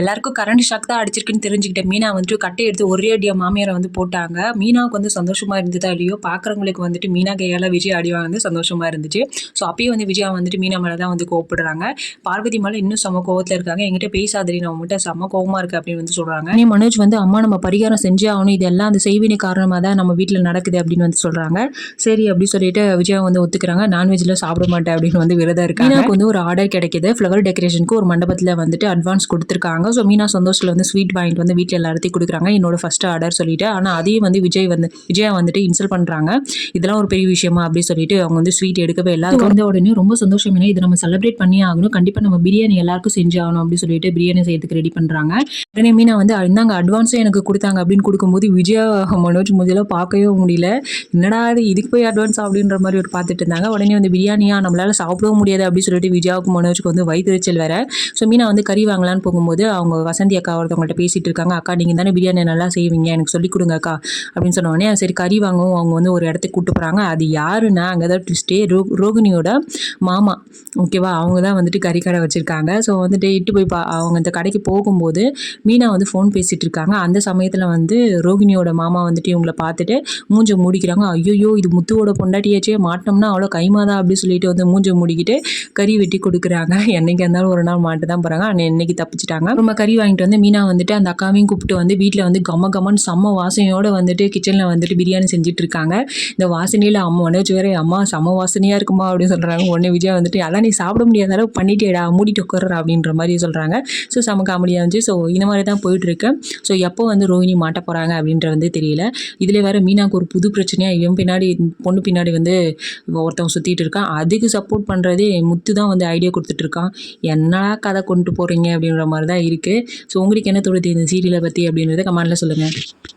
எல்லாருக்கும் current shock தான் அடிச்சிருக்குன்னு தெரிஞ்சுக்கிட்ட மீனா வந்துட்டு கட்டை எடுத்து ஒரே அடியாக மாமியாரை வந்து போட்டாங்க. மீனாவுக்கு வந்து சந்தோஷமா இருந்ததா இல்லையோ? பார்க்குறவங்களுக்கு வந்துட்டு மீனா கையால் விஜய் அடிவா வந்து சந்தோஷமா இருந்துச்சு. ஸோ அப்பயே வந்து விஜயா வந்துட்டு மீனா மேலே தான் வந்து கோவப்படுறாங்க. பார்வதி மேலே இன்னும் செம கோவத்தில் இருக்காங்க. எங்கிட்ட பேசாதடி நான் உங்கள்கிட்ட செம கோவமா இருக்கு அப்படின்னு வந்து சொல்கிறாங்க நீ மனோஜ் வந்து அம்மா நம்ம பரிகாரம் செஞ்சே ஆகணும். இதெல்லாம் அந்த செய்வினை காரணமாக தான் நம்ம வீட்டில் நடக்குது அப்படின்னு வந்து சொல்கிறாங்க சரி அப்படி சொல்லிட்டு விஜயா வந்து ஒத்துக்கிறாங்க. நான்வெஜ்லாம் சாப்பிட மாட்டேன் அப்படின்னு வந்து விரதம் இருக்காங்க. மீனாவுக்கு வந்து ஒரு ஆர்டர் கிடைக்குது. ஃப்ளவர் டெக்கரேஷனுக்கு ஒரு மண்டபத்தில் வந்துட்டு அட்வான்ஸ் கொடுத்துருக்காங்க. ஸோ மீனா சந்தோஷத்தில் வந்து ஸ்வீட் வாங்கிட்டு வந்து வீட்டில் எல்லாத்தையும் கொடுக்குறாங்க. என்னோட ஃபஸ்ட் ஆர்டர் சொல்லிட்டு ஆனால் அதையும் வந்து விஜய் வந்து விஜயா வந்துட்டு இன்சல்ட் பண்ணுறாங்க இதெல்லாம் ஒரு பெரிய விஷயமா அப்படி சொல்லிட்டு அவங்க வந்து ஸ்வீட் எடுக்கவே எல்லாருக்கும் வந்த உடனே ரொம்ப சந்தோஷம் ஏன்னா இதை நம்ம செலிப்ரேட் பண்ணி ஆகணும். கண்டிப்பாக நம்ம பிரியாணி எல்லாருக்கும் செஞ்சு ஆகணும் அப்படின்னு சொல்லிட்டு பிரியாணி செய்யறதுக்கு ரெடி பண்ணுறாங்க உடனே மீனா வந்து இருந்தாங்க அட்வான்ஸும் எனக்கு கொடுத்தாங்க அப்படின்னு கொடுக்கும்போது விஜயா மனோஜ் முதல்ல பார்க்கவே முடியல. என்னடா இது இதுக்கு போய் அட்வான்ஸ் அப்படின்ற மாதிரி ஒரு பார்த்துட்டு இருந்தாங்க. உடனே வந்து பிரியாணியா? நம்மளால சாப்பிடவும் முடியாது அப்படின்னு சொல்லிட்டு விஜயாவுக்கு மனோஜுக்கு வந்து வயிற்றுச்சல் வேற. ஸோ மீனா வந்து கறி வாங்கலான்னு போகும்போது அவங்க வசந்தி அக்கா ஒருத்தவங்கள்ட்ட பேசிட்டு இருக்காங்க அக்கா நீங்கள் தானே பிரியாணி நல்லா செய்வீங்க எனக்கு சொல்லிக் கொடுங்க அக்கா அப்படின்னு சொன்னோடனே சரி கறி வாங்கவும் அவங்க வந்து ஒரு இடத்துக்கு கூட்டு போகிறாங்க அது யாருன்னா அங்கே தான் ட்விஸ்டே ரோ ரோகிணியோட மாமா ஓகேவா? அவங்க தான் வந்துட்டு கறி கடை வச்சுருக்காங்க. ஸோ வந்துட்டு இட்டு போய் பா அவங்க இந்த கடைக்கு போகும்போது மீனா வந்து ஃபோன் பேசிகிட்டு இருக்காங்க அந்த சமயத்தில் வந்து ரோகிணியோட மாமா வந்துட்டு இவங்களை பார்த்துட்டு மூஞ்ச மூடிக்கிறாங்க. ஐயோயோ இது முத்துவோட பொண்டாட்டியாச்சே மாட்டோம்னா அவ்வளோ கைமாதான் அப்படின்னு சொல்லிட்டு வந்து மூஞ்ச மூடிக்கிட்டு கறி வெட்டி கொடுக்குறாங்க. என்னைக்கு இருந்தாலும் ஒரு நாள் மாட்டு தான் போகிறாங்க ஆனால் இன்னைக்கு தப்பிச்சிட்டாங்க. ரொம்ப கறி வாங்கிட்டு வந்து மீனா வந்துட்டு அந்த அக்காவையும் கூப்பிட்டு வந்து வீட்டில் வந்து கம கமன் செம்ம வாசனையோடு வந்துட்டு கிச்சனில் வந்துட்டு பிரியாணி செஞ்சுட்டு இருக்காங்க. இந்த வாசனையில் அம்மா உடனே வேறு அம்மா செம்ம வாசனையாக இருக்குமா? அப்படின்னு சொல்கிறாங்க உடனே விஜயா வந்துட்டு அதான் நீ சாப்பிட முடியாத அளவு பண்ணிட்டேடா மூடிட்டு உட்கார அப்படின்ற மாதிரி சொல்கிறாங்க ஸோ செம்ம காமெடியாக இருந்துச்சு. ஸோ இந்த மாதிரி தான் போயிட்டுருக்கு ஸோ எப்போ வந்து ரோஹிணி மாட்ட போகிறாங்க அப்படின்ற வந்து தெரியல. இதில் வேறு மீனாக்கு ஒரு புது பிரச்சனையாக இவன் பின்னாடி பொண்ணு பின்னாடி வந்து ஒருத்தவங்க சுற்றிட்டு இருக்கான். அதுக்கு சப்போர்ட் பண்ணுறதே முத்து தான் வந்து ஐடியா கொடுத்துட்ருக்கான் என்னடா கதை கொண்டு போகிறீங்க அப்படின்ற மாதிரி தான் இருக்குது ஸோ உங்களுக்கு என்ன தோணுது இந்த சீரியலை பற்றி அப்படின்றத கமெண்டில் சொல்லுங்கள்